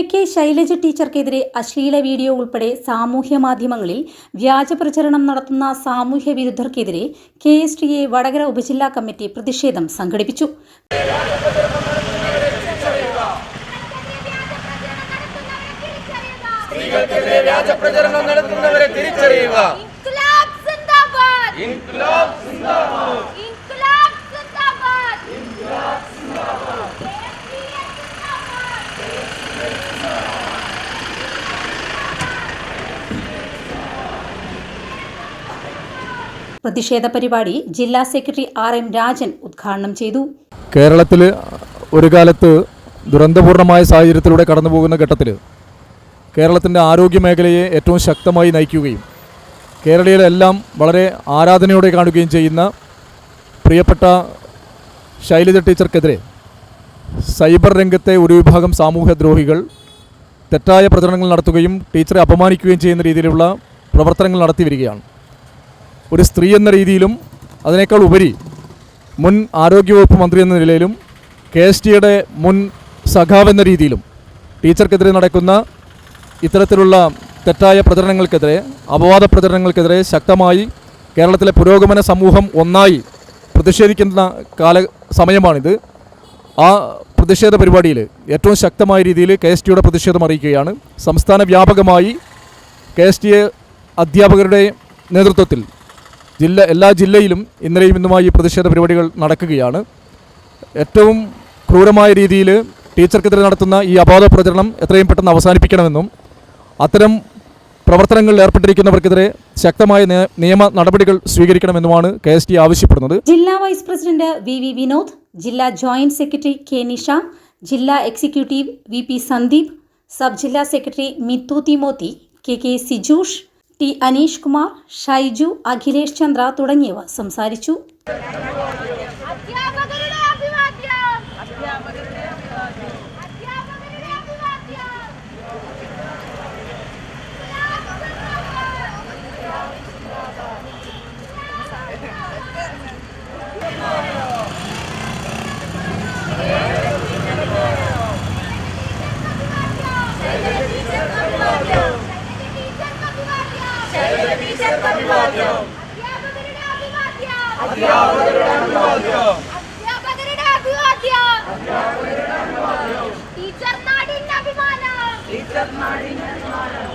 K K Shailaja ടീച്ചർക്കെതിരെ അശ്ലീല video ഉൾപ്പെടെ സാമൂഹ്യ മാധ്യമങ്ങളിൽ വ്യാജ പ്രചരണം നടത്തുന്ന സാമൂഹ്യ വിരുദ്ധർക്കെതിരെ K S T A Vadakara ഉപജില്ലാ കമ്മിറ്റി പ്രതിഷേധം സംഘടിപ്പിച്ചു. സ്ത്രീകൾക്കെതിരെ വ്യാജ പ്രചരണം നടത്തുന്നവരെ തിരിച്ചറിയുക. ഇൻക്ലാബ് സിന്ദാബാദ്. പ്രതിഷേധ പരിപാടി ജില്ലാ സെക്രട്ടറി ആർ എം രാജൻ ഉദ്ഘാടനം ചെയ്തു. കേരളത്തിൽ ഒരു കാലത്ത് ദുരന്തപൂർണമായ സാഹചര്യത്തിലൂടെ കടന്നുപോകുന്ന ഘട്ടത്തിൽ കേരളത്തിന്റെ ആരോഗ്യ മേഖലയെ ഏറ്റവും ശക്തമായി നയിക്കുകയും കേരളീയരെല്ലാം വളരെ ആരാധനയോടെ കാണുകയും ചെയ്യുന്ന പ്രിയപ്പെട്ട ശൈലജ ടീച്ചർക്കെതിരെ സൈബർ രംഗത്തെ ഒരു വിഭാഗം സാമൂഹ്യദ്രോഹികൾ തെറ്റായ പ്രചരണങ്ങൾ നടത്തുകയും ടീച്ചറെ അപമാനിക്കുകയും ചെയ്യുന്ന രീതിയിലുള്ള പ്രവർത്തനങ്ങൾ നടത്തി വരികയാണ്. ഒരു സ്ത്രീ എന്ന രീതിയിലും അതിനേക്കാൾ ഉപരി മുൻ ആരോഗ്യവകുപ്പ് മന്ത്രി എന്ന നിലയിലും കെ എസ് ടിയുടെ മുൻ സഖാവ് എന്ന രീതിയിലും ടീച്ചർക്കെതിരെ നടക്കുന്ന ഇത്തരത്തിലുള്ള തെറ്റായ പ്രചരണങ്ങൾക്കെതിരെ അപവാദ പ്രചരണങ്ങൾക്കെതിരെ ശക്തമായി കേരളത്തിലെ പുരോഗമന സമൂഹം ഒന്നായി പ്രതിഷേധിക്കുന്ന കാല സമയമാണിത്. ആ പ്രതിഷേധ പരിപാടിയിൽ ഏറ്റവും ശക്തമായ രീതിയിൽ കെ എസ് ടിയുടെ പ്രതിഷേധം അറിയിക്കുകയാണ്. സംസ്ഥാന വ്യാപകമായി കെ എസ് ടി അധ്യാപകരുടെ നേതൃത്വത്തിൽ ജില്ല എല്ലാ ജില്ലയിലും ഇന്നലെയും ഇന്നുമായി ഈ പ്രതിഷേധ പരിപാടികൾ നടക്കുകയാണ്. ഏറ്റവും ക്രൂരമായ രീതിയിൽ ടീച്ചർക്കെതിരെ നടത്തുന്ന ഈ അപാത പ്രചരണം എത്രയും പെട്ടെന്ന് അവസാനിപ്പിക്കണമെന്നും അത്തരം പ്രവർത്തനങ്ങളിൽ ഏർപ്പെട്ടിരിക്കുന്നവർക്കെതിരെ ശക്തമായ നയ- നിയമ നടപടികൾ സ്വീകരിക്കണമെന്നുമാണ് കെ എസ് ടി ആവശ്യപ്പെടുന്നത്. ജില്ലാ vice president V V Vinod ജില്ലാ ജോയിന്റ് സെക്രട്ടറി കെ നിഷ ജില്ലാ executive V P Sandeep sub ജില്ലാ secretary Mithu Timothy K K Sijush T Aneesh Kumar Shaiju Akhilesh Chandra തുടങ്ങിയവർ സംസാരിച്ചു. അധ്യാപകരുടെ അഭിവാദ്യം അധ്യാപകരുടെ അഭിവാദ്യം അധ്യാപകരുടെ അഭിവാദ്യം അധ്യാപകരുടെ അഭിവാദ്യം അധ്യാപകരുടെ അഭിവാദ്യം അധ്യാപകരുടെ അഭിവാദ്യം ടീച്ചർ നാടിന്റെ അഭിമാനം. ടീച്ചർ നാടിന്റെ അഭിമാനം.